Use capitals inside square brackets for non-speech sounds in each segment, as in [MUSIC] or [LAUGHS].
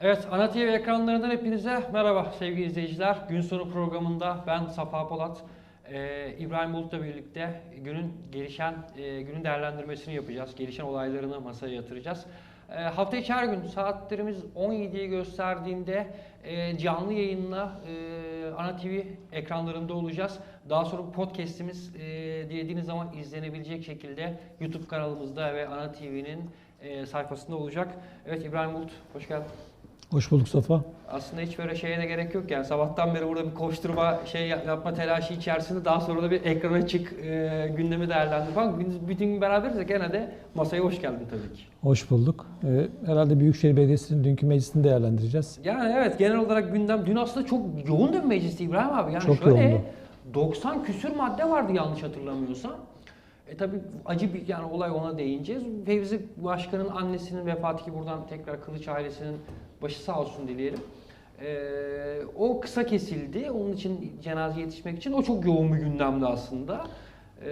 Evet, Ana TV ekranlarından hepinize merhaba sevgili izleyiciler. Gün sonu programında ben Safa Polat, e, İbrahim Bulut'la birlikte günün gelişen, e, günün değerlendirmesini yapacağız. Gelişen olaylarını masaya yatıracağız. E, hafta içi her gün saatlerimiz 17'yi gösterdiğinde e, canlı yayınla e, Ana TV ekranlarında olacağız. Daha sonra podcast'imiz e, dilediğiniz zaman izlenebilecek şekilde YouTube kanalımızda ve Ana TV'nin e, sayfasında olacak. Evet İbrahim Bulut, hoş geldin. Hoş bulduk Safa. Aslında hiç böyle şeye de gerek yok yani sabahtan beri burada bir koşturma şey yapma telaşı içerisinde daha sonra da bir ekrana çık e, gündemi değerlendir falan. Bütün gün beraberiz de gene de masaya hoş geldin tabii ki. Hoş bulduk. Ee, herhalde Büyükşehir Belediyesi'nin dünkü meclisini değerlendireceğiz. Yani evet genel olarak gündem dün aslında çok yoğun bir meclisti İbrahim abi. Yani Çok şöyle yoğundu. 90 küsür madde vardı yanlış hatırlamıyorsam. E tabii acı bir yani olay ona değineceğiz. Fevzi Başkan'ın annesinin vefatı ki buradan tekrar Kılıç ailesinin başı sağ olsun dileyelim. E, o kısa kesildi. Onun için cenaze yetişmek için o çok yoğun bir gündemdi aslında. E,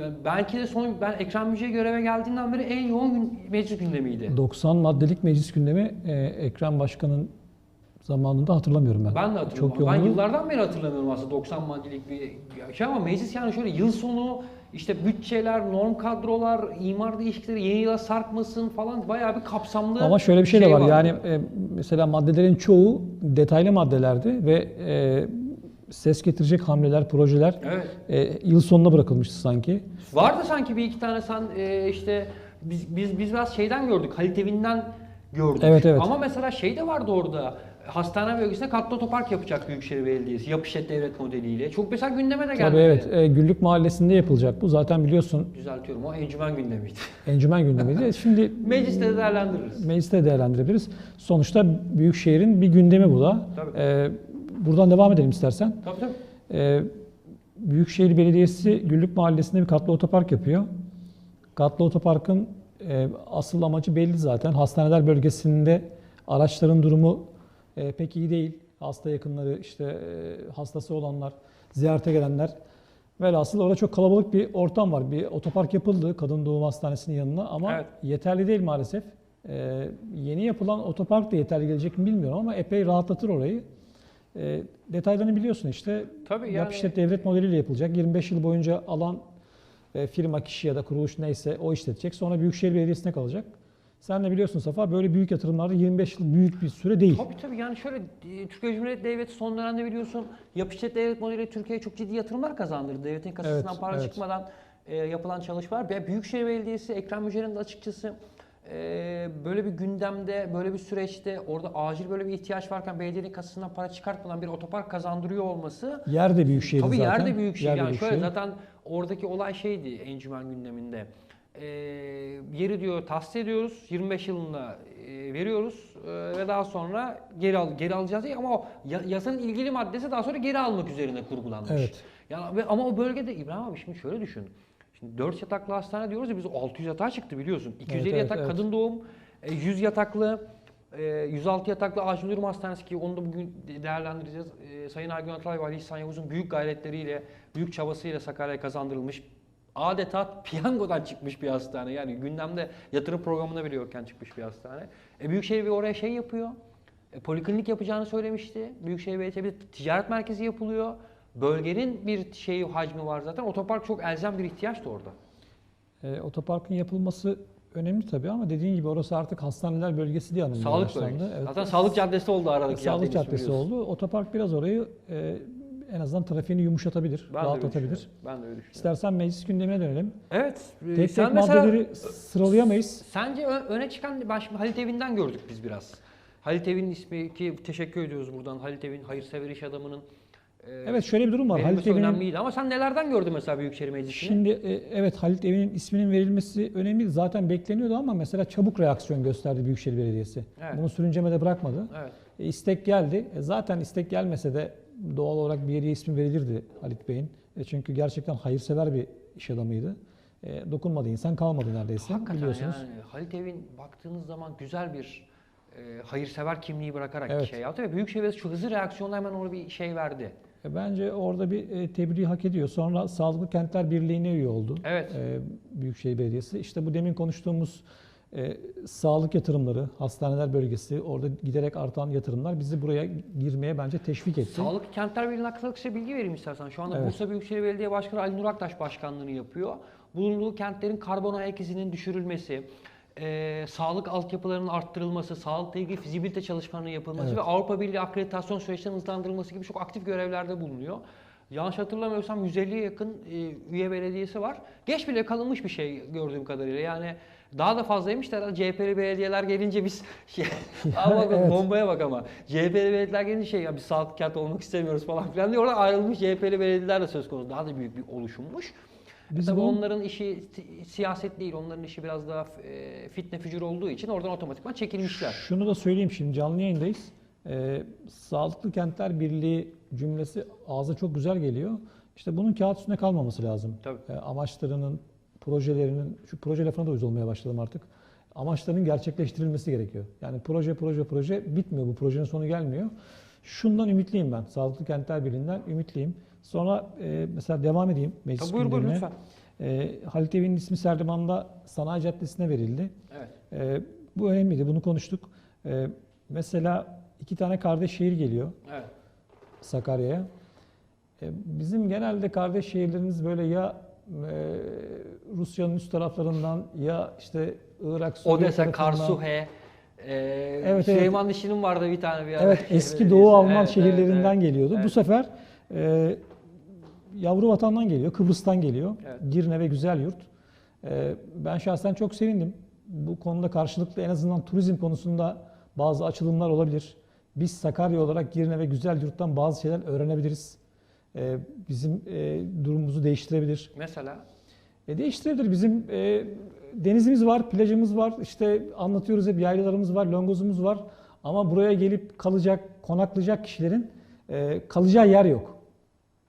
yani belki de son ben Ekrem Müjde göreve geldiğinden beri en yoğun gün, meclis gündemiydi. 90 maddelik meclis gündemi e, Ekrem Başkan'ın zamanında hatırlamıyorum ben. Ben de hatırlamıyorum. Çok ben yıllardan beri hatırlamıyorum aslında 90 maddelik bir şey ama meclis yani şöyle yıl sonu işte bütçeler, norm kadrolar, imar değişiklikleri yeni yıla sarkmasın falan bayağı bir kapsamlı Ama şöyle bir şey, de var. vardı. Yani e, mesela maddelerin çoğu detaylı maddelerdi ve e, ses getirecek hamleler, projeler Evet. e, yıl sonuna bırakılmıştı sanki. Vardı sanki bir iki tane sen e, işte biz, biz biz biraz şeyden gördük. Halit Evi'nden gördük. Evet, evet. Ama mesela şey de vardı orada. Hastane bölgesinde katlı otopark yapacak Büyükşehir Belediyesi. Yapı işlet devlet modeliyle. Çok mesela gündeme de geldi. Tabii evet. E, Güllük Mahallesi'nde yapılacak bu. Zaten biliyorsun Düzeltiyorum o encümen gündemiydi. [LAUGHS] encümen gündemiydi. Şimdi Mecliste de değerlendiririz. mecliste değerlendirebiliriz. Sonuçta Büyükşehir'in bir gündemi bu da. Tabii. E, buradan devam edelim istersen. Tabii tabii. Ee, Büyükşehir Belediyesi Güllük Mahallesi'nde bir katlı otopark yapıyor. Katlı otoparkın e, asıl amacı belli zaten. Hastaneler bölgesinde araçların durumu e, pek iyi değil. Hasta yakınları, işte e, hastası olanlar, ziyarete gelenler. Velhasıl orada çok kalabalık bir ortam var. Bir otopark yapıldı kadın doğum hastanesinin yanına ama Evet. yeterli değil maalesef. E, yeni yapılan otopark da yeterli gelecek mi bilmiyorum ama epey rahatlatır orayı. E, detaylarını biliyorsun işte. Tabii yani- Yap işlet devlet modeliyle yapılacak. 25 yıl boyunca alan e, firma, kişi ya da kuruluş neyse o işletecek. Sonra Büyükşehir Belediyesi'ne kalacak. Sen de biliyorsun Safa böyle büyük yatırımlarda 25 yıl büyük bir süre değil. Tabii tabii yani şöyle e, Türkiye Cumhuriyeti Devleti son dönemde biliyorsun yapı işlet devlet modeliyle Türkiye'ye çok ciddi yatırımlar kazandırdı. Devletin kasasından Evet, para evet. çıkmadan e, yapılan çalışmalar. Ve Büyükşehir Belediyesi Ekrem Müjde'nin de açıkçası e, böyle bir gündemde, böyle bir süreçte orada acil böyle bir ihtiyaç varken belediyenin kasasından para çıkartmadan bir otopark kazandırıyor olması Yer de Büyükşehir Tabii zaten. büyük şey. Yer de Yani şöyle Büyükşehir. zaten oradaki olay şeydi encümen gündeminde. Ee, yeri diyor tahsis ediyoruz. 25 yılında e, veriyoruz e, ve daha sonra geri al geri alacağız diye ama o ya- yasanın ilgili maddesi daha sonra geri almak üzerine kurgulanmış. Evet. Yani ve, ama o bölgede İbrahim abi şimdi şöyle düşün. Şimdi 4 yataklı hastane diyoruz ya biz 600 yatağa çıktı biliyorsun. 250 evet, yatak evet. kadın doğum, e, 100 yataklı, e, 106 yataklı acil durum hastanesi ki onu da bugün değerlendireceğiz. E, Sayın Ergün Ataray ve Ali İhsan Yavuz'un büyük gayretleriyle, büyük çabasıyla Sakarya'ya kazandırılmış adeta piyangodan çıkmış bir hastane. Yani gündemde yatırım programında bile yokken çıkmış bir hastane. E, Büyükşehir bir oraya şey yapıyor. E, poliklinik yapacağını söylemişti. Büyükşehir Belediye bir ticaret merkezi yapılıyor. Bölgenin bir şeyi hacmi var zaten. Otopark çok elzem bir ihtiyaçtı orada. E, otoparkın yapılması önemli tabii ama dediğin gibi orası artık hastaneler bölgesi diye anılmaya Sağlık bölgesi. Evet. Zaten sağlık caddesi oldu aradaki Sağlık Caddesi oldu. Otopark biraz orayı e, en azından trafiğini yumuşatabilir, Ben de rahatlatabilir. düşünüyorum. Ben de öyle düşünüyorum. İstersen meclis gündemine dönelim. Evet. e, Tek sen tek mesela- maddeleri sıralayamayız. Sence öne çıkan ben şimdi Halit Evi'nden gördük biz biraz. Halit Evi'nin ismi ki teşekkür ediyoruz buradan Halit Evi'nin hayırsever iş adamının e, Evet şöyle bir durum var. Halit Evi'nin önemliydi ama sen nelerden gördün mesela Büyükşehir Meclisi'ni? Şimdi e, evet Halit Evi'nin isminin verilmesi önemli. Zaten bekleniyordu ama mesela çabuk reaksiyon gösterdi Büyükşehir Belediyesi. Evet. Bunu sürüncemede bırakmadı. Evet. E, istek geldi. E, zaten istek gelmese de doğal olarak bir yere ismi verilirdi Halit Bey'in. E, çünkü gerçekten hayırsever bir iş adamıydı. E, dokunmadı insan kalmadı neredeyse Hakikaten biliyorsunuz. yani Halit Evin baktığınız zaman güzel bir e, hayırsever kimliği bırakarak Evet. şey yaptı ve Büyükşehir Belediyesi şu hızlı reaksiyonla hemen ona bir şey verdi. E, bence orada bir e, tebriği hak ediyor. Sonra Sağlıklı Kentler Birliği'ne üye oldu. Evet. E, Büyükşehir Belediyesi. İşte bu demin konuştuğumuz e, sağlık yatırımları, hastaneler bölgesi, orada giderek artan yatırımlar bizi buraya girmeye bence teşvik etti. Sağlık Kentler Birliği'nin hakkında kısa bilgi vereyim istersen. Şu anda Evet. Bursa Büyükşehir Belediye Başkanı Ali Nur Aktaş başkanlığını yapıyor. Bulunduğu kentlerin karbon ayak izinin düşürülmesi, e, sağlık altyapılarının arttırılması, sağlıkla ilgili fizibilite çalışmalarının yapılması Evet. ve Avrupa Birliği akreditasyon süreçlerinin hızlandırılması gibi çok aktif görevlerde bulunuyor. Yanlış hatırlamıyorsam 150'ye yakın e, üye belediyesi var. Geç bile kalınmış bir şey gördüğüm kadarıyla. Yani daha da fazlaymış da herhalde CHP'li belediyeler gelince biz şey, [LAUGHS] Aa bak, evet. bombaya bak ama. CHP'li belediyeler gelince şey ya biz sağlık kent olmak istemiyoruz falan filan diye orada ayrılmış CHP'li belediyeler de söz konusu. Daha da büyük bir oluşummuş. Biz Tabii bu- onların işi si- siyaset değil, onların işi biraz daha e, fitne fücur olduğu için oradan otomatikman çekilmişler. Şunu da söyleyeyim şimdi canlı yayındayız. Ee, Sağlıklı Kentler Birliği cümlesi ağza çok güzel geliyor. İşte bunun kağıt üstünde kalmaması lazım. Tabii. Ee, amaçlarının, projelerinin, şu proje lafına da uyuz olmaya başladım artık. Amaçlarının gerçekleştirilmesi gerekiyor. Yani proje, proje, proje bitmiyor. Bu projenin sonu gelmiyor. Şundan ümitliyim ben. Sağlıklı Kentler Birliği'nden ümitliyim. Sonra e, mesela devam edeyim meclis Tabii buyur buyur lütfen. E, Halit Evi'nin ismi Serdivan'da Sanayi Caddesi'ne verildi. Evet. Ee, bu önemliydi, bunu konuştuk. Ee, mesela iki tane kardeş şehir geliyor Evet. Sakarya'ya. Ee, bizim genelde kardeş şehirlerimiz böyle ya e, Rusya'nın üst taraflarından ya işte Irak, Suriye Odessa. Karsuhe, e, evet. Süleyman Dişi'nin vardı bir tane bir ara. Evet, eski. Doğu Alman Evet, şehirlerinden evet, geliyordu. evet. Bu sefer e, yavru vatandan geliyor, Kıbrıs'tan geliyor. Evet. Girne ve Güzel Yurt. E, ben şahsen çok sevindim. Bu konuda karşılıklı en azından turizm konusunda bazı açılımlar olabilir. Biz Sakarya olarak Girne ve Güzel Yurt'tan bazı şeyler öğrenebiliriz. E, bizim e, durumumuzu değiştirebilir. Mesela E, değiştirebilir. Bizim e, denizimiz var, plajımız var, işte anlatıyoruz hep yaylalarımız var, longozumuz var. Ama buraya gelip kalacak, konaklayacak kişilerin e, kalacağı yer yok.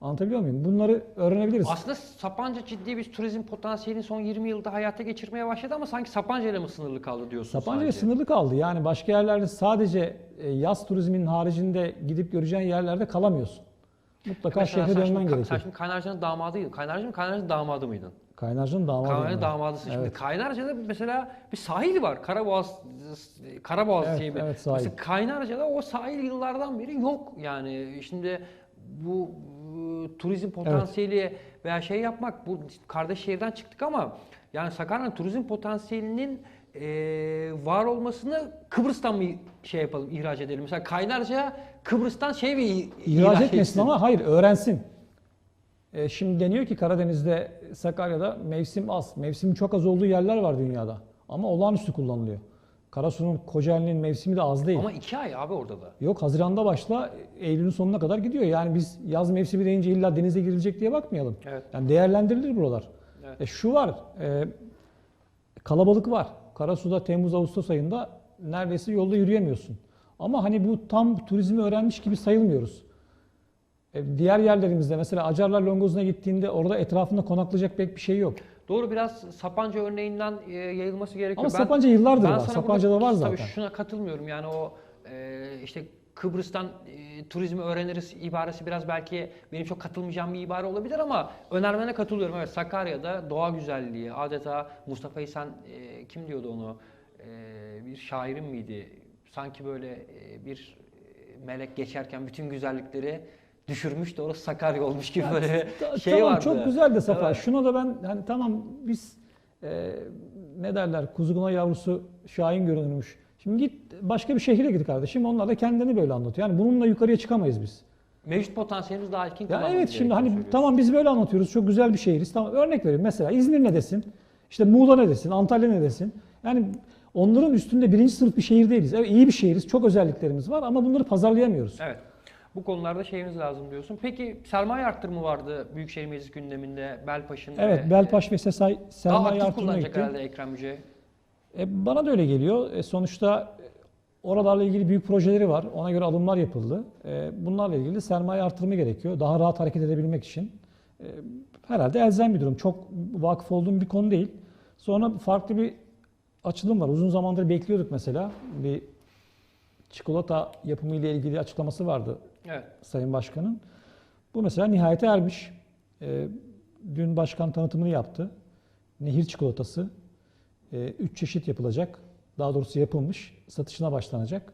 Anlatabiliyor muyum? Bunları öğrenebiliriz. aslında Sapanca ciddi bir turizm potansiyelini son 20 yılda hayata geçirmeye başladı ama sanki Sapanca ile mi sınırlı kaldı diyorsun Sapanca ile sınırlı kaldı. Yani başka yerlerde sadece e, yaz turizminin haricinde gidip göreceğin yerlerde kalamıyorsun. Mutlaka Mesela şehre dönmen gerekiyor. Sen şimdi Kaynarca'nın damadıydın. Kaynarca mı? Kaynarca'nın damadı mıydın? Kaynarca'nın damadı. Kaynarca yani. damadısın. Şimdi Evet. Kaynarca'da mesela bir sahil var. Karaboğaz Karaboğaz Evet, diye bir. evet, sahil. Mesela Kaynarca'da o sahil yıllardan beri yok. Yani şimdi bu turizm potansiyeli veya şey yapmak bu kardeş şehirden çıktık ama yani Sakarya'nın turizm potansiyelinin e, var olmasını Kıbrıs'tan mı şey yapalım, ihraç edelim? Mesela Kaynarca Kıbrıs'tan şey mi i- İhraç etmesin ama hayır öğrensin. E, şimdi deniyor ki Karadeniz'de, Sakarya'da mevsim az. Mevsimin çok az olduğu yerler var dünyada. Ama olağanüstü kullanılıyor. Karasu'nun, Kocaeli'nin mevsimi de az değil. Ama iki ay abi orada da. Yok Haziran'da başla, Eylül'ün sonuna kadar gidiyor. Yani biz yaz mevsimi deyince illa denize girilecek diye bakmayalım. Evet. Yani değerlendirilir buralar. Evet. E, şu var, e, kalabalık var. Karasu'da Temmuz-Ağustos ayında neredeyse yolda yürüyemiyorsun. Ama hani bu tam turizmi öğrenmiş gibi sayılmıyoruz. E, diğer yerlerimizde mesela Acarlar Longozu'na gittiğinde orada etrafında konaklayacak pek bir şey yok. Doğru biraz Sapanca örneğinden e, yayılması gerekiyor. Ama Sapanca yıllardır var. sana Sapanca'da burada var Tabii zaten. şuna katılmıyorum yani o e, işte Kıbrıs'tan e, turizmi öğreniriz ibaresi biraz belki benim çok katılmayacağım bir ibare olabilir ama önermene katılıyorum. Evet Sakarya'da doğa güzelliği adeta Mustafa İhsan e, kim diyordu onu E, bir şairin miydi? Sanki böyle e, bir melek geçerken bütün güzellikleri düşürmüş de orası Sakarya olmuş gibi böyle Ta- şey tamam vardı. çok güzel de Safa. Evet. Şuna da ben hani tamam biz e, ne derler kuzguna yavrusu şahin görünürmüş. Şimdi git başka bir şehire git kardeşim. Onlar da kendini böyle anlatıyor. Yani bununla yukarıya çıkamayız biz. Mevcut potansiyelimiz daha etkin Ya evet şimdi hani tamam biz böyle anlatıyoruz. Çok güzel bir şehiriz. Tamam örnek vereyim. Mesela İzmir ne desin? İşte Muğla ne desin? Antalya ne desin? Yani onların üstünde birinci sınıf bir şehir değiliz. Evet iyi bir şehiriz. Çok özelliklerimiz var ama bunları pazarlayamıyoruz. Evet. Bu konularda şeyimiz lazım diyorsun. Peki sermaye arttırımı vardı Büyükşehir Meclis gündeminde Belpaş'ın. Evet ve- Belpaş ve Sesay Daha sermaye aktif artırmaya kullanacak gitti. herhalde Ekrem Yüce. E, bana da öyle geliyor. E, sonuçta e, oralarla ilgili büyük projeleri var. Ona göre alımlar yapıldı. E, bunlarla ilgili sermaye artırımı gerekiyor. Daha rahat hareket edebilmek için. E, herhalde elzem bir durum. Çok vakıf olduğum bir konu değil. Sonra farklı bir açılım var. Uzun zamandır bekliyorduk mesela. Bir çikolata yapımı ile ilgili açıklaması vardı Evet. Sayın Başkan'ın. Bu mesela nihayete ermiş. E, dün başkan tanıtımını yaptı. Nehir çikolatası. 3 çeşit yapılacak. Daha doğrusu yapılmış. Satışına başlanacak.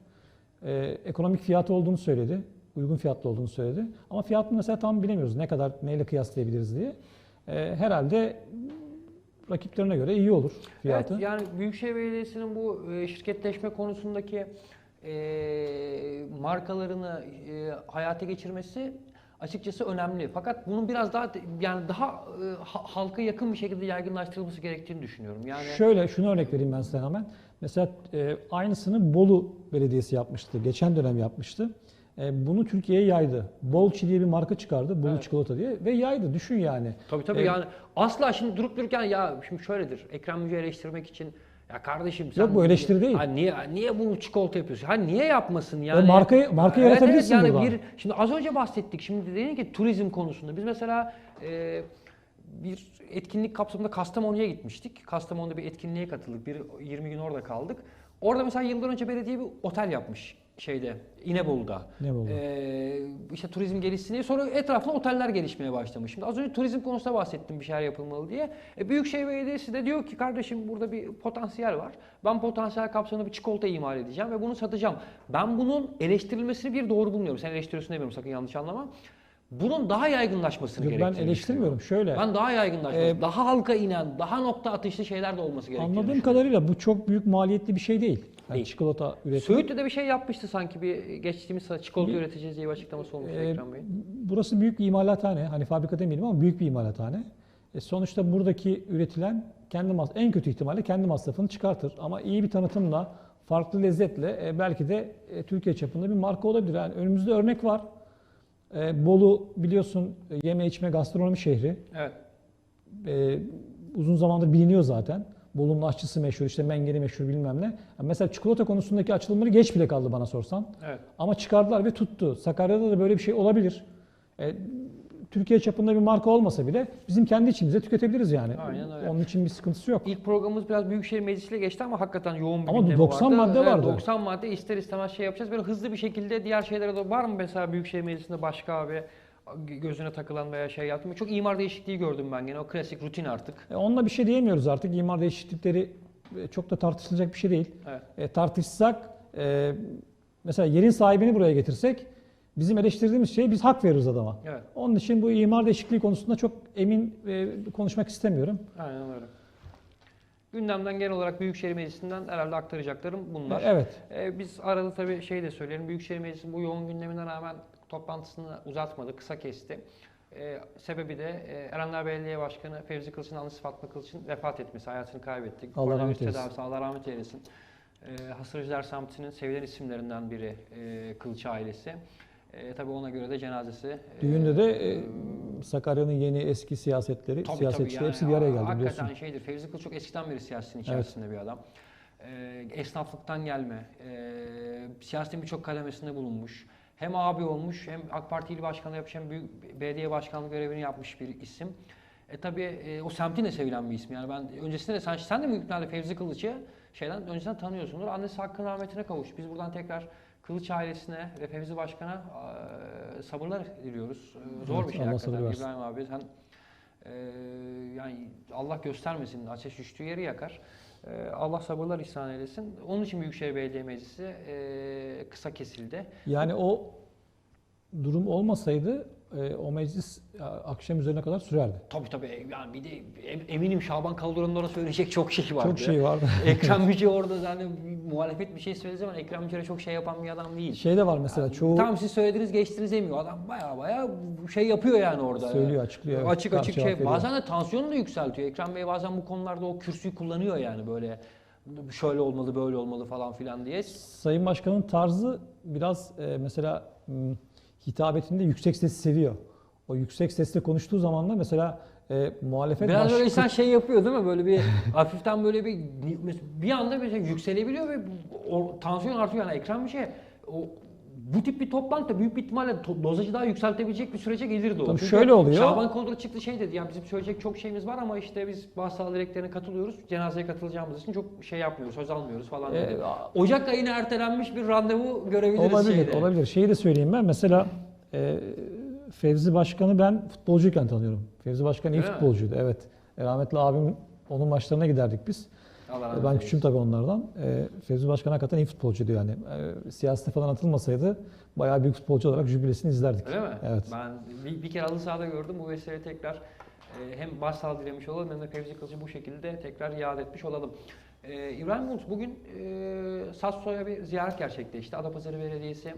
E, ekonomik fiyatı olduğunu söyledi. Uygun fiyatlı olduğunu söyledi. Ama fiyatını mesela tam bilemiyoruz. Ne kadar neyle kıyaslayabiliriz diye. E, herhalde rakiplerine göre iyi olur fiyatı. Evet, yani Büyükşehir Belediyesi'nin bu e, şirketleşme konusundaki e, markalarını e, hayata geçirmesi açıkçası önemli. Fakat bunun biraz daha yani daha e, ha- halka yakın bir şekilde yaygınlaştırılması gerektiğini düşünüyorum. Yani Şöyle şunu örnek vereyim ben size hemen. Mesela e, aynısını Bolu Belediyesi yapmıştı. Geçen dönem yapmıştı. E, bunu Türkiye'ye yaydı. Bolçi diye bir marka çıkardı. Bolu Evet. çikolata diye ve yaydı. Düşün yani. Tabii tabii Evet. yani asla şimdi durup dururken ya şimdi şöyledir. Ekrem Müjde'yi eleştirmek için ya kardeşim sen Yok, bu eleştiri değil. Ha, niye niye bunu çikolata yapıyorsun? Ha niye yapmasın yani? E, markayı- markayı Evet, yaratabilirsin evet, yani buradan. bir şimdi az önce bahsettik. Şimdi dedin ki turizm konusunda biz mesela e, bir etkinlik kapsamında Kastamonu'ya gitmiştik. Kastamonu'da bir etkinliğe katıldık. Bir 20 gün orada kaldık. Orada mesela yıllar önce belediye bir otel yapmış şeyde İnebolu'da. İnebolu'da. Ee, işte turizm gelişsin diye. Sonra etrafında oteller gelişmeye başlamış. Şimdi az önce turizm konusunda bahsettim bir şeyler yapılmalı diye. E, Büyükşehir Belediyesi de diyor ki kardeşim burada bir potansiyel var. Ben potansiyel kapsamında bir çikolata imal edeceğim ve bunu satacağım. Ben bunun eleştirilmesini bir doğru bulmuyorum. Sen eleştiriyorsun demiyorum sakın yanlış anlama. Bunun daha yaygınlaşmasını Yok, ben gerektiğini eleştirmiyorum. Şöyle. Ben daha yaygınlaşması, Ee, daha halka inen, daha nokta atışlı şeyler de olması gerektiğini anladığım kadarıyla bu çok büyük maliyetli bir şey değil. Yani Değil. çikolata üretimi. Söğütlü de bir şey yapmıştı sanki bir geçtiğimiz sene çikolata Bir- üreteceğiz diye bir açıklaması olmuştu Ee, Ekrem Bey'in. Burası büyük bir imalathane. Hani fabrika demeyelim ama büyük bir imalathane. E sonuçta buradaki üretilen kendi mas en kötü ihtimalle kendi masrafını çıkartır. Ama iyi bir tanıtımla, farklı lezzetle e, belki de e, Türkiye çapında bir marka olabilir. Yani önümüzde örnek var. E, Bolu biliyorsun e, yeme içme gastronomi şehri. Evet. E, uzun zamandır biliniyor zaten. Bolu'nun aşçısı meşhur, işte mengeni meşhur bilmem ne. Mesela çikolata konusundaki açılımları geç bile kaldı bana sorsan. Evet. Ama çıkardılar ve tuttu. Sakarya'da da böyle bir şey olabilir. E, Türkiye çapında bir marka olmasa bile bizim kendi içimizde tüketebiliriz yani. Aynen öyle. Onun için bir sıkıntısı yok. İlk programımız biraz Büyükşehir Meclisi'yle geçti ama hakikaten yoğun bir Ama gündemi 90 vardı. madde Evet, vardı. 90 madde ister istemez şey yapacağız. Böyle hızlı bir şekilde diğer şeylere de var mı mesela Büyükşehir Meclisi'nde başka abi gözüne takılan veya şey yaptım. Çok imar değişikliği gördüm ben gene. O klasik rutin artık. E, onunla bir şey diyemiyoruz artık. İmar değişiklikleri e, çok da tartışılacak bir şey değil. Evet. E, tartışsak e, mesela yerin sahibini buraya getirsek bizim eleştirdiğimiz şey biz hak veririz adama. Evet. Onun için bu imar değişikliği konusunda çok emin e, konuşmak istemiyorum. Aynen öyle. Gündemden genel olarak Büyükşehir Meclisi'nden herhalde aktaracaklarım bunlar. E, Evet. Ee, biz arada tabii şey de söyleyelim. Büyükşehir Meclisi bu yoğun gündemine rağmen toplantısını uzatmadı, kısa kesti. Ee, sebebi de e, Erenler Belediye Başkanı Fevzi Kılıç'ın annesi Fatma Kılıç'ın vefat etmesi, hayatını kaybettik. Allah rahmet eylesin. tedavisi, Allah rahmet eylesin. Ee, Hasırcılar semtinin sevilen isimlerinden biri e, Kılıç ailesi. E, tabii ona göre de cenazesi. e, Düğünde de e, Sakarya'nın yeni eski siyasetleri, Tabii, siyasetçileri tabii, hepsi bir araya geldi Hakikaten biliyorsun. şeydir. Fevzi Kılıç çok eskiden beri siyasetin içerisinde bir adam. Ee, esnaflıktan gelme. Ee, siyasetin birçok kademesinde bulunmuş. Hem abi olmuş, hem AK Parti il başkanı yapmış, hem büyük belediye başkanlığı görevini yapmış bir isim. E tabii e, o semtin de sevilen bir isim. Yani ben öncesinde de sen, sen de büyük ihtimalle Fevzi Kılıç'ı şeyden önceden tanıyorsundur. Annesi hakkın rahmetine kavuştu. Biz buradan tekrar Kılıç ailesine ve Fevzi Başkan'a e, sabırlar diliyoruz. E, zor Evet, bir şey Allah hakikaten. İbrahim abi. Sen ee, yani Allah göstermesin ateş düştüğü yeri yakar. Ee, Allah sabırlar ihsan eylesin. Onun için Büyükşehir Belediye Meclisi e, kısa kesildi. Yani o durum olmasaydı e, o meclis e, akşam üzerine kadar sürerdi. Tabii tabii yani bir de em- eminim Şaban Kalduran'ın orada söyleyecek çok şey vardı. Çok şey vardı. [LAUGHS] Ekrem [LAUGHS] Müce orada yani muhalefet bir şey söylediği zaman Ekrem Müce çok şey yapan bir adam değil. Şey de var mesela Yani çoğu Tamam siz söylediniz geçtiniz demiyor. Adam baya baya şey yapıyor yani orada. söylüyor, açıklıyor. evet. Açık açık şey. veriyor. Bazen de tansiyonu da yükseltiyor. Ekrem Bey bazen bu konularda o kürsüyü kullanıyor yani böyle şöyle olmalı böyle olmalı falan filan diye. Sayın Başkan'ın tarzı biraz e, mesela m, hitabetinde yüksek sesi seviyor. O yüksek sesle konuştuğu zaman da mesela e, muhalefet Biraz baş- böyle insan şey yapıyor değil mi? Böyle bir [LAUGHS] hafiften böyle bir bir anda mesela yükselebiliyor ve o tansiyon artıyor yani Ekrem bir şey. O bu tip bir toplantı büyük bir ihtimalle to- dozajı daha yükseltebilecek bir sürece gelirdi o. Tabii Çünkü şöyle oluyor. Şaban Koldur çıktı şey dedi ya bizim söyleyecek çok şeyimiz var ama işte biz bazı sağlık dileklerine katılıyoruz. Cenazeye katılacağımız için çok şey yapmıyoruz, söz almıyoruz falan dedi. E, a- Ocak ayına ertelenmiş bir randevu görebiliriz olabilir, şeyde. olabilir. Şeyi de söyleyeyim ben. Mesela e, Fevzi Başkan'ı ben futbolcuyken tanıyorum. Fevzi Başkan iyi Öyle mi? futbolcuydu. Evet. E, rahmetli abim onun maçlarına giderdik biz. Allah rahmet Ben küçüğüm tabii onlardan. E, Fevzi Başkan hakikaten iyi futbolcuydu yani. E, siyasete falan atılmasaydı bayağı büyük futbolcu olarak jübilesini izlerdik. Öyle mi? Evet. Ben bir, bir kere halı sahada gördüm. Bu vesile tekrar e, hem başsağlığı dilemiş olalım hem de Fevzi Kılıç'ı bu şekilde tekrar iade etmiş olalım. E, İbrahim Bulut bugün e, Sasso'ya bir ziyaret gerçekleşti. Adapazarı Belediyesi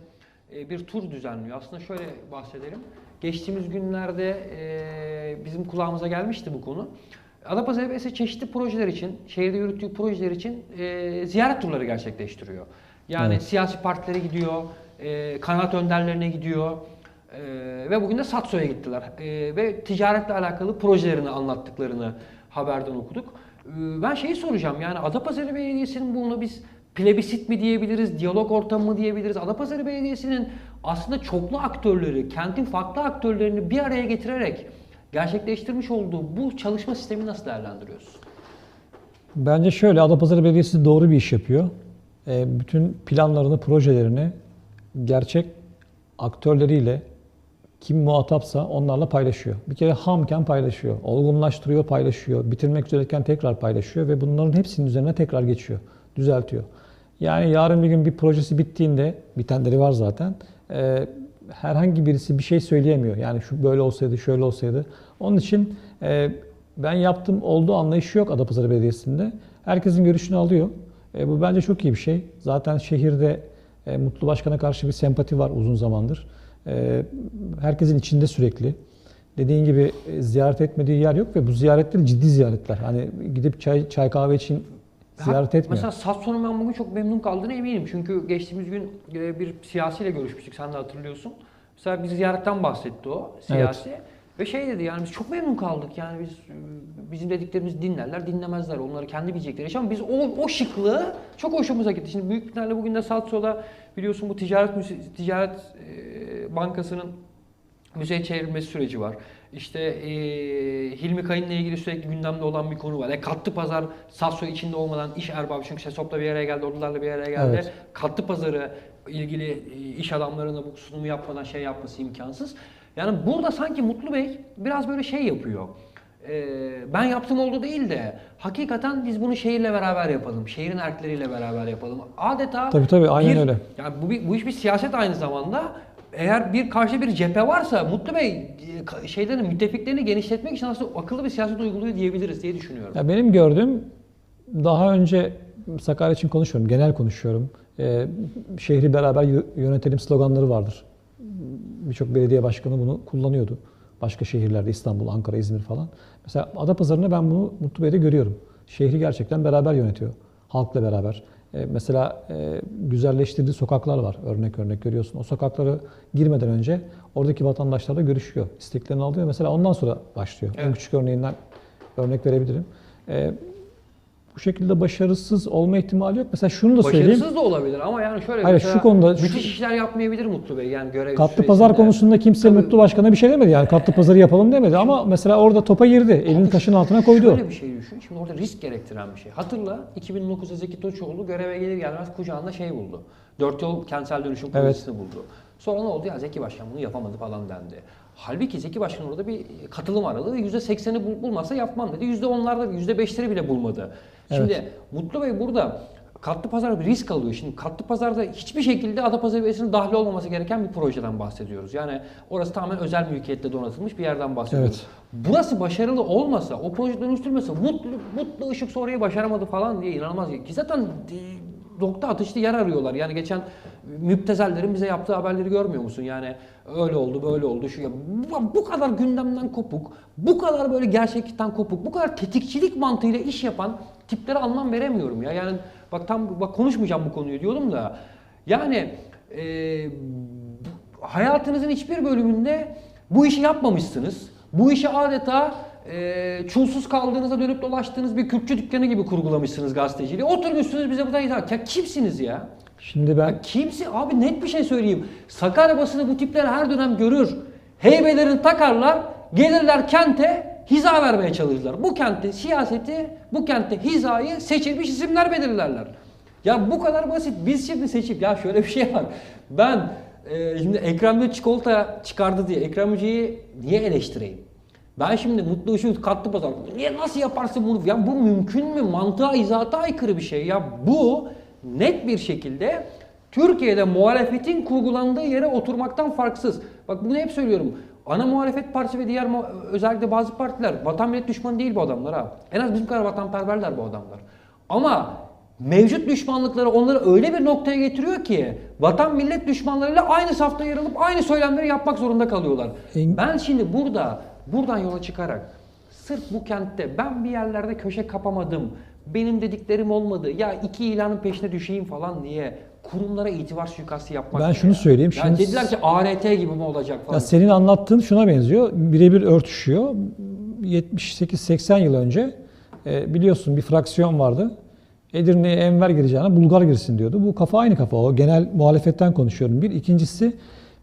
e, bir tur düzenliyor. Aslında şöyle bahsedelim. Geçtiğimiz günlerde e, bizim kulağımıza gelmişti bu konu. Adapazarı Belediyesi çeşitli projeler için, şehirde yürüttüğü projeler için e, ziyaret turları gerçekleştiriyor. Yani Evet. siyasi partilere gidiyor, e, kanaat önderlerine gidiyor. Ee, ve bugün de Satso'ya gittiler. Ee, ve ticaretle alakalı projelerini anlattıklarını haberden okuduk. Ee, ben şeyi soracağım yani Adapazarı Belediyesi'nin bunu biz plebisit mi diyebiliriz, diyalog ortamı mı diyebiliriz? Adapazarı Belediyesi'nin aslında çoklu aktörleri, kentin farklı aktörlerini bir araya getirerek gerçekleştirmiş olduğu bu çalışma sistemi nasıl değerlendiriyorsun? Bence şöyle Adapazarı Belediyesi doğru bir iş yapıyor. E, bütün planlarını, projelerini gerçek aktörleriyle kim muhatapsa onlarla paylaşıyor. Bir kere hamken paylaşıyor, olgunlaştırıyor, paylaşıyor, bitirmek üzereyken tekrar paylaşıyor ve bunların hepsinin üzerine tekrar geçiyor, düzeltiyor. Yani yarın bir gün bir projesi bittiğinde, bitenleri var zaten, e, herhangi birisi bir şey söyleyemiyor. Yani şu böyle olsaydı, şöyle olsaydı. Onun için e, ben yaptım olduğu anlayışı yok Adapazarı Belediyesi'nde. Herkesin görüşünü alıyor. E, bu bence çok iyi bir şey. Zaten şehirde e, Mutlu Başkan'a karşı bir sempati var uzun zamandır. E, herkesin içinde sürekli. Dediğin gibi e, ziyaret etmediği yer yok ve bu ziyaretler ciddi ziyaretler. Hani gidip çay çay kahve için ziyaret etmiyor. Mesela Sasso'nun ben bugün çok memnun kaldığına eminim. Çünkü geçtiğimiz gün e, bir siyasiyle görüşmüştük. Sen de hatırlıyorsun. Mesela bir ziyaretten bahsetti o siyasi. Ve şey dedi yani biz çok memnun kaldık. Yani biz e, bizim dediklerimizi dinlerler, dinlemezler. Onları kendi bilecekleri ama biz o, o şıklığı çok hoşumuza gitti. Şimdi büyük ihtimalle bugün de Sasso'da biliyorsun bu ticaret ticaret e, bankasının müzeye çevrilmesi süreci var. İşte eee Hilmi Kayın'la ilgili sürekli gündemde olan bir konu var. E, katlı pazar Sasso içinde olmadan iş erbabı çünkü Sesop'la bir araya geldi, ordularla bir araya geldi. Evet. Katlı pazarı ilgili e, iş adamlarına bu sunumu yapmadan şey yapması imkansız. Yani burada sanki Mutlu Bey biraz böyle şey yapıyor. Eee, ben yaptım oldu değil de hakikaten biz bunu şehirle beraber yapalım. Şehrin erkleriyle beraber yapalım. Adeta Tabii tabii aynen bir- öyle. yani bu, bu iş bir siyaset aynı zamanda. Eğer bir karşı bir cephe varsa Mutlu Bey e, şeylerini, müttefiklerini genişletmek için aslında akıllı bir siyaset uyguluyor diyebiliriz diye düşünüyorum. Ya benim gördüğüm daha önce Sakarya için konuşuyorum, genel konuşuyorum. Ee, şehri beraber yö- yönetelim sloganları vardır. Birçok belediye başkanı bunu kullanıyordu. Başka şehirlerde İstanbul, Ankara, İzmir falan. Mesela Adapazarı'nda ben bunu Mutlu Bey'de görüyorum. Şehri gerçekten beraber yönetiyor. Halkla beraber. Ee, mesela e, güzelleştirdiği sokaklar var. Örnek örnek görüyorsun. O sokaklara girmeden önce oradaki vatandaşlarla görüşüyor. İsteklerini alıyor. Mesela ondan sonra başlıyor. En Evet. küçük örneğinden örnek verebilirim. Bu şekilde başarısız olma ihtimali yok. Mesela şunu da söyleyeyim. Başarısız da olabilir ama yani şöyle Hayır, şu konuda- müthiş şu- işler yapmayabilir Mutlu Bey yani görev Katlı süresinde. pazar konusunda kimse Tabii. Mutlu Başkan'a bir şey demedi. Yani katlı pazarı yapalım demedi ama mesela orada topa girdi. Elini taşın altına koydu. Şöyle bir şey düşün. Şimdi orada risk gerektiren bir şey. Hatırla 2009'da Zeki Toçoğlu göreve gelir gelmez kucağında şey buldu. Dört yol kentsel dönüşüm Evet. projesini buldu. Sonra ne oldu? Ya Zeki Başkan bunu yapamadı falan dendi. Halbuki Zeki Başkan orada bir katılım aradı ve %80'i bul- bulmazsa yapmam dedi. %10'larda %5'leri bile bulmadı. Şimdi Mutlu Bey burada katlı pazar bir risk alıyor. Şimdi katlı pazarda hiçbir şekilde Adapazarı Belediyesi'nin dahil olmaması gereken bir projeden bahsediyoruz. Yani orası tamamen özel mülkiyetle donatılmış bir yerden bahsediyoruz. Evet. Burası başarılı olmasa, o proje dönüştürmese mutlu, mutlu ışık sonrayı başaramadı falan diye inanılmaz. Ki zaten e, nokta atışlı yer arıyorlar. Yani geçen müptezellerin bize yaptığı haberleri görmüyor musun? Yani öyle oldu, böyle oldu. Şu ya bu, bu kadar gündemden kopuk, bu kadar böyle gerçeklikten kopuk, bu kadar tetikçilik mantığıyla iş yapan tiplere anlam veremiyorum ya. Yani bak tam bak konuşmayacağım bu konuyu diyordum da. Yani e, hayatınızın hiçbir bölümünde bu işi yapmamışsınız. Bu işi adeta e, çulsuz kaldığınızda dönüp dolaştığınız bir Kürtçü dükkanı gibi kurgulamışsınız gazeteciliği. Oturmuşsunuz bize buradan izah. Ya kimsiniz ya? Şimdi ben Ya kimsin? Abi net bir şey söyleyeyim. Sakarya basını bu tipleri her dönem görür. Heybelerini takarlar, gelirler kente hiza vermeye çalışırlar. Bu kente siyaseti, bu kente hizayı seçilmiş isimler belirlerler. Ya bu kadar basit. Biz şimdi seçip ya şöyle bir şey var. Ben e, şimdi Ekrem Bey çikolata çıkardı diye Ekrem Hoca'yı niye eleştireyim? Ben şimdi mutlu ışık katlı pazar. Niye nasıl yaparsın bunu? Ya bu mümkün mü? Mantığa, izahata aykırı bir şey. Ya bu net bir şekilde Türkiye'de muhalefetin kurgulandığı yere oturmaktan farksız. Bak bunu hep söylüyorum. Ana muhalefet partisi ve diğer özellikle bazı partiler vatan millet düşmanı değil bu adamlar ha. En az bizim kadar vatanperverler bu adamlar. Ama mevcut düşmanlıkları onları öyle bir noktaya getiriyor ki vatan millet düşmanlarıyla aynı safta yer alıp aynı söylemleri yapmak zorunda kalıyorlar. En- Ben şimdi burada buradan yola çıkarak sırf bu kentte ben bir yerlerde köşe kapamadım. Benim dediklerim olmadı. Ya iki ilanın peşine düşeyim falan diye kurumlara itibar suikastı yapmak. Ben şunu ya? söyleyeyim, Ya şimdi- dediler ki ART gibi mi olacak falan. Ya senin anlattığın şuna benziyor. Birebir örtüşüyor. 78-80 yıl önce e, biliyorsun bir fraksiyon vardı. Edirne'ye Enver gireceğine Bulgar girsin diyordu. Bu kafa aynı kafa. O genel muhalefetten konuşuyorum. Bir. ikincisi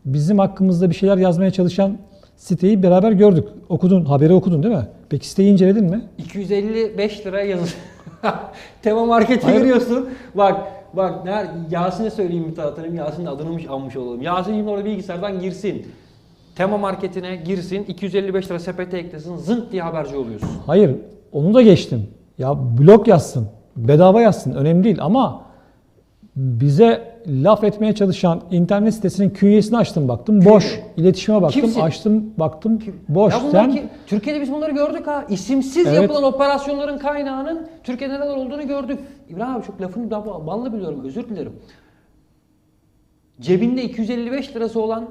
bizim hakkımızda bir şeyler yazmaya çalışan siteyi beraber gördük. Okudun, haberi okudun değil mi? Peki siteyi inceledin mi? 255 lira yazı. [LAUGHS] Tema markete Hayır. giriyorsun. Bak bak Yasin'e söyleyeyim bir tanıtırım. Yasin'in adını mı almış olalım. Yasin şimdi orada bilgisayardan girsin. Tema marketine girsin. 255 lira sepete eklesin. Zınk diye haberci oluyorsun. Hayır, onu da geçtim. Ya blog yazsın, bedava yazsın, önemli değil ama bize laf etmeye çalışan internet sitesinin künyesini açtım baktım boş. İletişime baktım, Kimsin? açtım baktım boş. Ya Sen ki, Türkiye'de biz bunları gördük ha. İsimsiz Evet. yapılan operasyonların kaynağının Türkiye'de neler olduğunu gördük. İbrahim abi çok lafını ballı biliyorum özür dilerim. Cebinde 255 lirası olan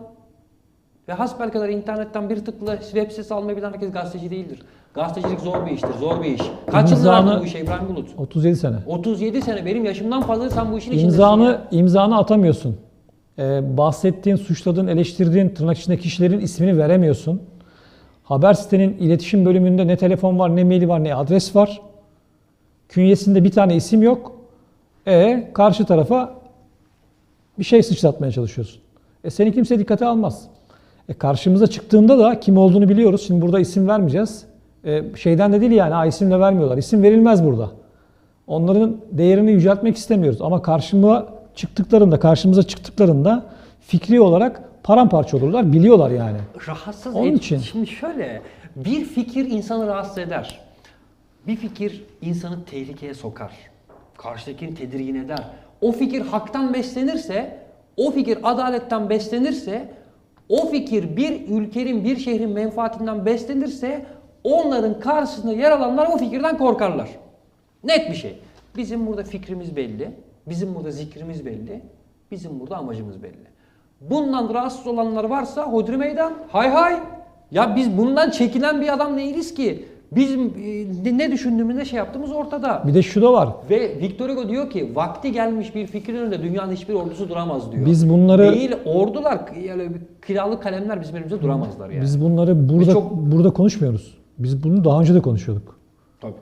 ve hasbelkader internetten bir tıkla web sitesi almayı bilen herkes gazeteci değildir. Gazetecilik zor bir iştir, zor bir iş. Kaç yıldır İmzanı- artık bu işe İbrahim Bulut? 37 sene. 37 sene benim yaşımdan fazla sen bu işin içindesin İmzanı ya. imzanı atamıyorsun. Ee, bahsettiğin, suçladığın, eleştirdiğin tırnak içinde kişilerin ismini veremiyorsun. Haber sitenin iletişim bölümünde ne telefon var, ne maili var, ne adres var. Künyesinde bir tane isim yok. E karşı tarafa bir şey sıçratmaya çalışıyorsun. E seni kimse dikkate almaz. E karşımıza çıktığında da kim olduğunu biliyoruz. Şimdi burada isim vermeyeceğiz. E, şeyden de değil yani ha, isim de vermiyorlar. İsim verilmez burada. Onların değerini yüceltmek istemiyoruz. Ama karşıma çıktıklarında, karşımıza çıktıklarında fikri olarak paramparça olurlar. Biliyorlar yani. rahatsız Onun için. Şimdi şöyle bir fikir insanı rahatsız eder. Bir fikir insanı tehlikeye sokar. Karşıdakini tedirgin eder. O fikir haktan beslenirse, o fikir adaletten beslenirse, o fikir bir ülkenin, bir şehrin menfaatinden beslenirse onların karşısında yer alanlar o fikirden korkarlar. Net bir şey. Bizim burada fikrimiz belli. Bizim burada zikrimiz belli. Bizim burada amacımız belli. Bundan rahatsız olanlar varsa hodri meydan. Hay hay. Ya biz bundan çekinen bir adam değiliz ki. Bizim e, ne düşündüğümüz ne şey yaptığımız ortada. Bir de şu da var. Ve Victor Hugo diyor ki vakti gelmiş bir fikrin önünde dünyanın hiçbir ordusu duramaz diyor. Biz bunları Değil ordular yani kiralık kalemler bizim elimizde duramazlar yani. biz bunları burada çok- burada konuşmuyoruz. Biz bunu daha önce de konuşuyorduk. Tabii.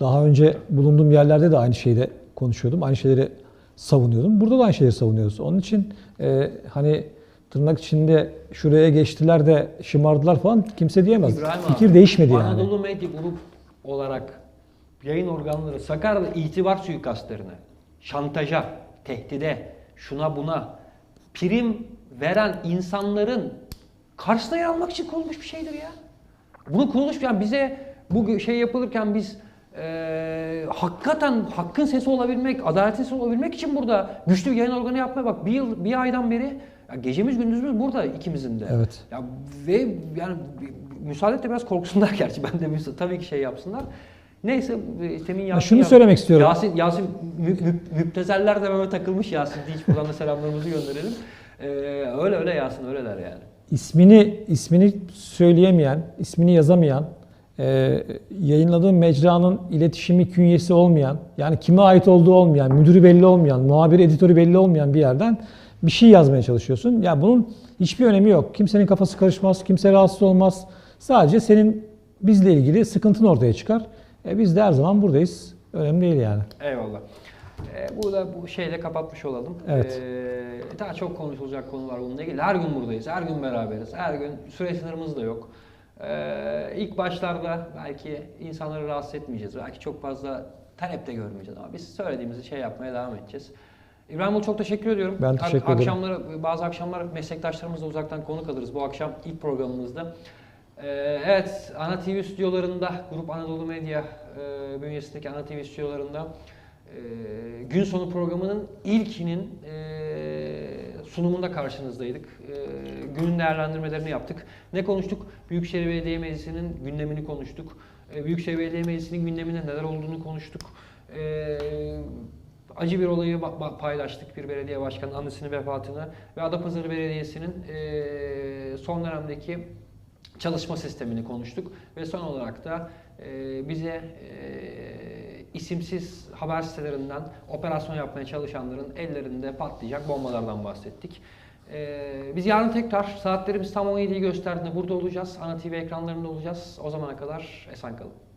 Daha önce bulunduğum yerlerde de aynı şeyde konuşuyordum. Aynı şeyleri savunuyordum. Burada da aynı şeyleri savunuyoruz. Onun için e, hani tırnak içinde şuraya geçtiler de şımardılar falan kimse diyemez. İbrahim Fikir abi, değişmedi yani. Anadolu Medya Grup olarak yayın organları Sakarya'da itibar suikastlarını, şantaja, tehdide, şuna buna prim veren insanların karşısına yer almak için kurulmuş bir şeydir ya. Bunu kuruluş yani bize bu şey yapılırken biz eee hakikaten hakkın sesi olabilmek, adaletin sesi olabilmek için burada güçlü bir yayın organı yapmaya bak bir yıl, bir aydan beri ya gecemiz gündüzümüz burada ikimizin de. Evet. Ya ve yani müsaade et de biraz korksunlar [LAUGHS] gerçi ben de müsa- tabii ki şey yapsınlar. Neyse e, temin Yasin şunu yap- söylemek istiyorum. Yasin Yasin mü, mü, müptezeller de böyle takılmış Yasin diye hiç buradan da selamlarımızı gönderelim. Ee, öyle öyle Yasin öyleler yani. İsmini ismini söyleyemeyen, ismini yazamayan, e, yayınladığı mecranın iletişimi künyesi olmayan, yani kime ait olduğu olmayan, müdürü belli olmayan, muhabir editörü belli olmayan bir yerden bir şey yazmaya çalışıyorsun. Ya bunun hiçbir önemi yok. Kimsenin kafası karışmaz, kimse rahatsız olmaz. Sadece senin bizle ilgili sıkıntın ortaya çıkar. E, biz de her zaman buradayız. Önemli değil yani. Eyvallah. Ee, burada bu şeyle kapatmış olalım. Evet. Ee, daha çok konuşulacak konular bununla ilgili. Her gün buradayız, her gün beraberiz, her gün süre sınırımız da yok. Ee, ilk başlarda belki insanları rahatsız etmeyeceğiz, belki çok fazla talep de görmeyeceğiz ama biz söylediğimizi şey yapmaya devam edeceğiz. İbrahim Ulu çok teşekkür ediyorum. Ben teşekkür ederim. Akşamları, bazı akşamlar meslektaşlarımızla uzaktan konuk alırız. Bu akşam ilk programımızda. Ee, evet, Ana TV stüdyolarında, Grup Anadolu Medya e, bünyesindeki Ana TV stüdyolarında e, gün sonu programının ilkinin e, sunumunda karşınızdaydık. E, günün değerlendirmelerini yaptık. Ne konuştuk? Büyükşehir Belediye Meclisi'nin gündemini konuştuk. E, Büyükşehir Belediye Meclisi'nin gündeminde neler olduğunu konuştuk. E, acı bir olayı paylaştık bir belediye başkanının annesinin vefatını ve Adapazarı Belediyesi'nin e, son dönemdeki çalışma sistemini konuştuk ve son olarak da e, bize e, isimsiz haber sitelerinden operasyon yapmaya çalışanların ellerinde patlayacak bombalardan bahsettik. E, biz yarın tekrar saatlerimiz tam 17'yi gösterdiğinde burada olacağız. Ana TV ekranlarında olacağız. O zamana kadar esen kalın.